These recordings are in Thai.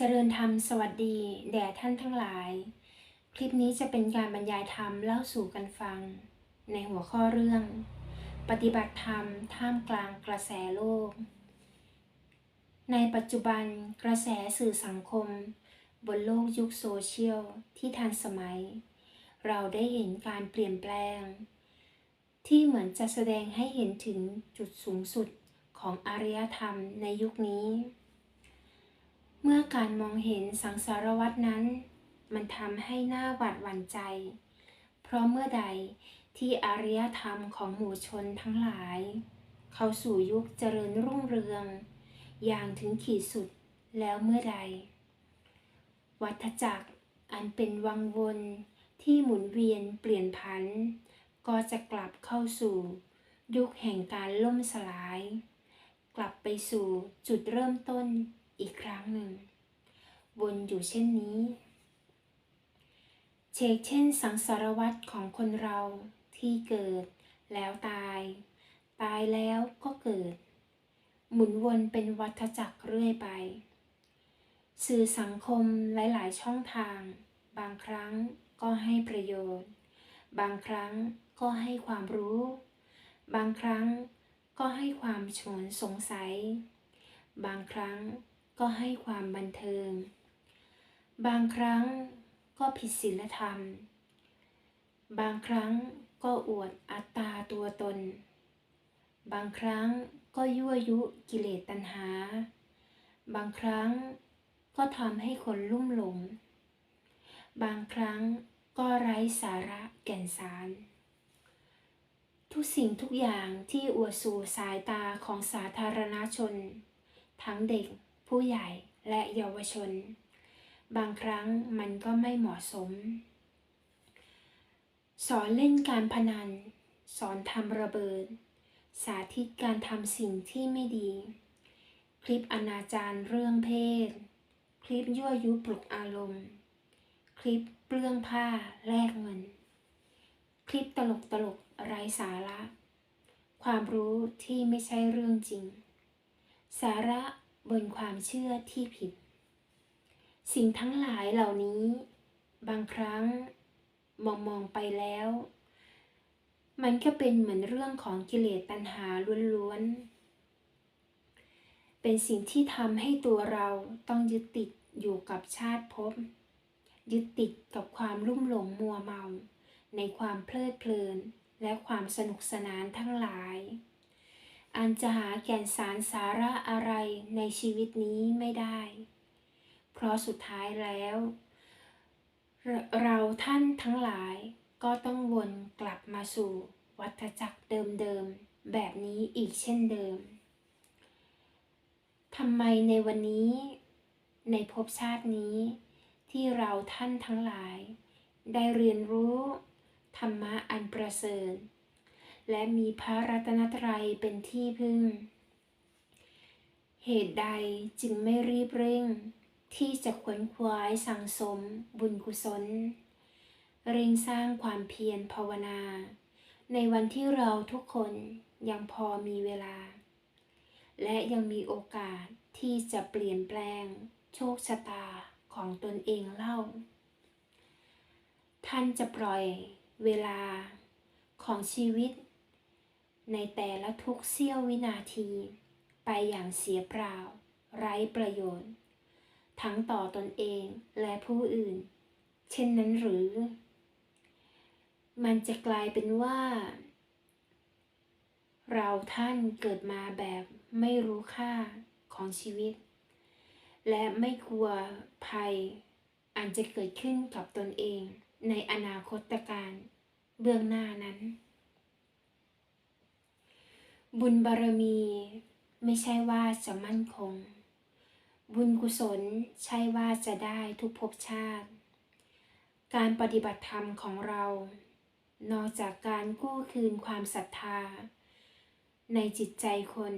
เจริญธรรมสวัสดีแด่ท่านทั้งหลาย คลิปนี้จะเป็นการบรรยายธรรมเล่าสู่กันฟัง ในหัวข้อเรื่อง ปฏิบัติธรรมท่ามกลางกระแสโลก ในปัจจุบันกระแสสื่อสังคม บนโลกยุคโซเชียลที่ทันสมัย เราได้เห็นการเปลี่ยนแปลง ที่เหมือนจะแสดงให้เห็นถึงจุดสูงสุดของอารยธรรมในยุคนี้ เมื่อการมองเห็นสังสารวัตนั้น มันทำให้หน้าหวาดหวั่นใจ เพราะเมื่อใดที่อารยธรรมของหมู่ชนทั้งหลาย เข้าสู่ยุคเจริญรุ่งเรือง อย่างถึงขีดสุดแล้วเมื่อใด วัฏจักรอันเป็นวังวนที่หมุนเวียนเปลี่ยนผัน ก็จะกลับเข้าสู่ ยุคแห่งการล่มสลาย กลับไปสู่จุดเริ่มต้น อีกครั้งหนึ่ง วนอยู่เช่นนี้เชกเช่นสังสารวัตรของคนเราที่เกิดแล้วตาย ตายแล้วก็เกิด หมุนวนเป็นวัฏจักรเรื่อยไป สื่อสังคมหลายๆ ช่องทาง บางครั้งก็ให้ประโยชน์ บางครั้งก็ให้ความรู้ บางครั้งก็ให้ความชวนสงสัย บางครั้ง ก็ให้ความบันเทิง บางครั้งก็ผิดศีลธรรม บางครั้งก็อวดอัตตาตัวตน บางครั้งก็ยั่วยุกิเลสตัณหา บางครั้งก็ทำให้คนลุ่มหลง บางครั้งก็ไร้สาระแก่นสาร ทุกสิ่งทุกอย่างที่อวดสู่สายตาของสาธารณชน ทั้งเด็ก ผู้ใหญ่และเยาวชน บางครั้งมันก็ไม่เหมาะสม สอนเล่นการพนัน สอนทำระเบิด สาธิตการทำสิ่งที่ไม่ดี คลิปอนาจารเรื่องเพศ คลิปยั่วยุปลุกอารมณ์ คลิปเปลื้องผ้าแลกเงิน คลิปตลกตลกไร้สาระ ความรู้ที่ไม่ใช่เรื่องจริง สาระ บนความเชื่อที่ผิด สิ่งทั้งหลายเหล่านี้ บางครั้งมองมองไปแล้ว มันก็เป็นเหมือนเรื่องของกิเลสตัณหาล้วนๆ เป็นสิ่งที่ทำให้ตัวเราต้องยึดติดอยู่กับชาติภพยึดติดกับความลุ่มหลงมัวเมา ในความเพลิดเพลินและความสนุกสนานทั้งหลาย อันจะหาแก่นสารสาระอะไรในชีวิตนี้ไม่ได้ เพราะสุดท้ายแล้วเรเราท่านทั้งหลายก็ต้องวนกลับมาสู่วัฏจักรเดิมๆแบบนี้อีกเช่นเดิมทำไมในวันนี้ในภพชาตินี้ ที่เราท่านทั้งหลาย ได้เรียนรู้ ธรรมะอันประเสริฐ และมีพระรัตนตรัยเป็นที่พึ่ง เหตุใดจึงไม่รีบเร่ง ที่จะขวนขวายสั่งสมบุญกุศล เร่งสร้างความเพียรภาวนา ในวันที่เราทุกคนยังพอมีเวลา และยังมีโอกาสที่จะเปลี่ยนแปลง โชคชะตาของตนเองเล่า ท่านจะปล่อยเวลาของชีวิต ในแต่ละทุกเสี้ยววินาที ไปอย่างเสียเปล่า ไร้ประโยชน์ ทั้งต่อตนเองและผู้อื่น เช่นนั้นหรือ มันจะกลายเป็นว่า เราท่านเกิดมาแบบไม่รู้ค่าของชีวิต และไม่กลัวภัยอันจะเกิดขึ้นกับตนเองในอนาคตการเบื้องหน้านั้น บุญบารมี ไม่ใช่ว่าจะมั่นคง บุญกุศลใช่ว่าจะได้ทุกภพชาติ การปฏิบัติธรรมของเรา นอกจากการกู้คืนความศรัทธา ในจิตใจคน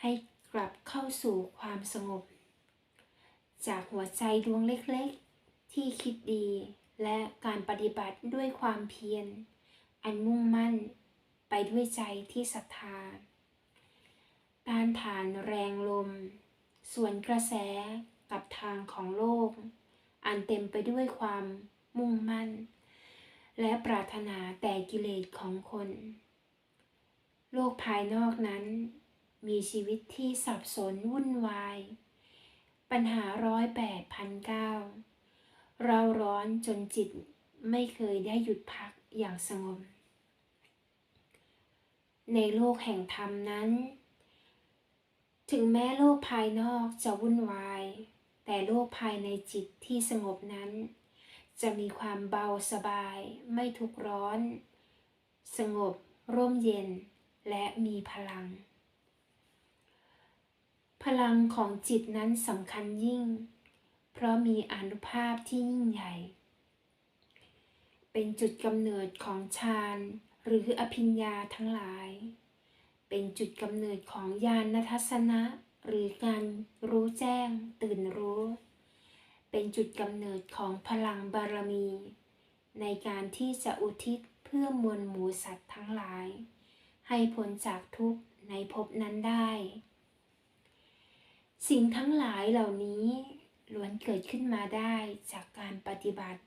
ให้กลับเข้าสู่ความสงบ จากหัวใจดวงเล็กๆ ที่คิดดีและการปฏิบัติด้วยความเพียร อันมุ่งมั่น ไปด้วยใจที่ศรัทธา ต้านทานแรงลม ส่วนกระแสกับทางของโลก อันเต็มไปด้วยความมุ่งมั่น และปรารถนาแต่กิเลสของคน โลกภายนอกนั้น มีชีวิตที่สับสนวุ่นวาย ปัญหาร้อยแปดพันเก้าเราร้อนจนจิตไม่เคยได้หยุดพักอย่างสงบ ในโลกแห่งธรรมนั้น ถึงแม้โลกภายนอกจะวุ่นวาย แต่โลกภายในจิตที่สงบนั้น จะมีความเบาสบาย ไม่ทุกร้อน สงบ ร่มเย็น และมีพลัง พลังของจิตนั้นสำคัญยิ่ง เพราะมีอนุภาพที่ยิ่งใหญ่ เป็นจุดกำเนิดของฌาน หรืออภิญญาทั้งหลาย เป็นจุดกำเนิดของญาณทัศนะ หรือการรู้แจ้งตื่นรู้ เป็นจุดกำเนิดของพลังบารมี ในการที่จะอุทิศเพื่อมวลหมูสัตว์ทั้งหลาย ให้พ้นจากทุกข์ในภพนั้นได้ สิ่งทั้งหลายเหล่านี้ล้วนเกิดขึ้นมาได้จากการปฏิบัติ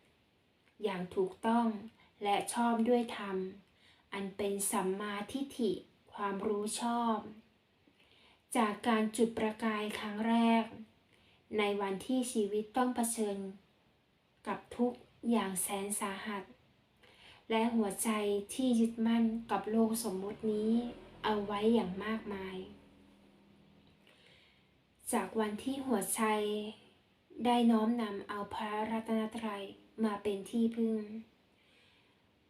อย่างถูกต้องและชอบด้วยธรรม อันเป็นสัมมาทิฏฐิความรู้ชอบ จากการจุดประกายครั้งแรก ในวันที่ชีวิตต้องเผชิญ กับทุกอย่างแสนสาหัส และหัวใจที่ยึดมั่นกับโลกสมมุตินี้เอาไว้อย่างมากมาย จากวันที่หัวใจได้น้อมนำเอาพระรัตนตรัยมาเป็นที่พึ่ง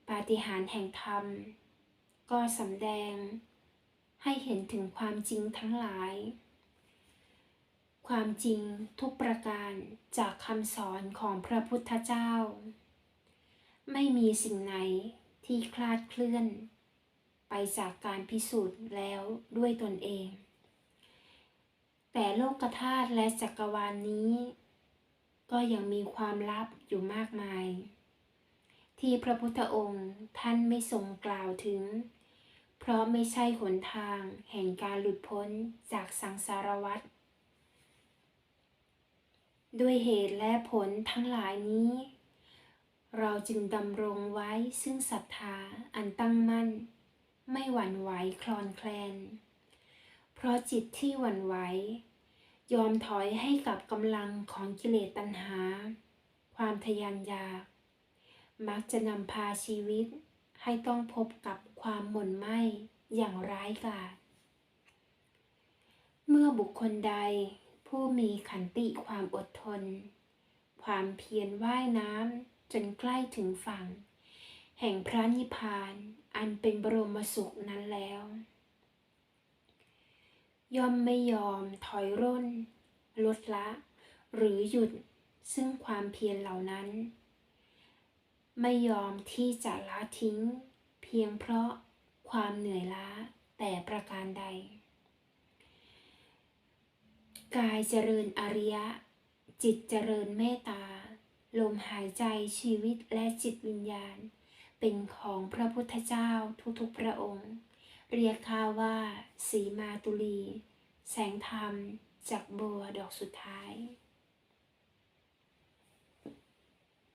ปาฏิหาริย์แห่งธรรม ก็สำแดง ให้เห็นถึงความจริงทั้งหลาย ความจริงทุกประการจากคำสอนของพระพุทธเจ้า ไม่มีสิ่งไหนที่คลาดเคลื่อน ไปจากการพิสูจน์แล้วด้วยตนเอง แต่โลกธาตุและจักรวาลนนี้ ก็ยังมีความลับอยู่มากมาย ที่พระพุทธองค์ท่านไม่ทรงกล่าวถึง เพราะไม่ใช่หนทางแห่งการหลุดพ้นจากสังสารวัฏด้วยเหตุและผลทั้งหลายนี้ เราจึงดำรงไว้ซึ่งศรัทธาอันตั้งมั่น ไม่หวั่นไหวคลอนแคลน เพราะจิตที่หวั่นไหว ยอมถอยให้กับกำลังของกิเลสตัณหา ความทะยานอยาก มักจะนำพาชีวิต ให้ต้องพบกับความหม่นไหมอย่างร้ายกาจเมื่อบุคคลใดผู้มีขันติความอดทน ความเพียรว่ายน้ำจนใกล้ถึงฝั่ง แห่งพระนิพพานอันเป็นบรมสุขนั้นแล้ว ย่อมไม่ยอมถอยร่น ลดละ หรือหยุดซึ่งความเพียรเหล่านั้น ไม่ยอมที่จะละทิ้ง เพียงเพราะความเหนื่อยล้าแต่ประการใด กายเจริญอริยะ จิตเจริญเมตตา ลมหายใจชีวิตและจิตวิญญาณ เป็นของพระพุทธเจ้าทุกๆพระองค์ เรียกข้าว่าสีมาตุลี แสงธรรมจากบัวดอกสุดท้าย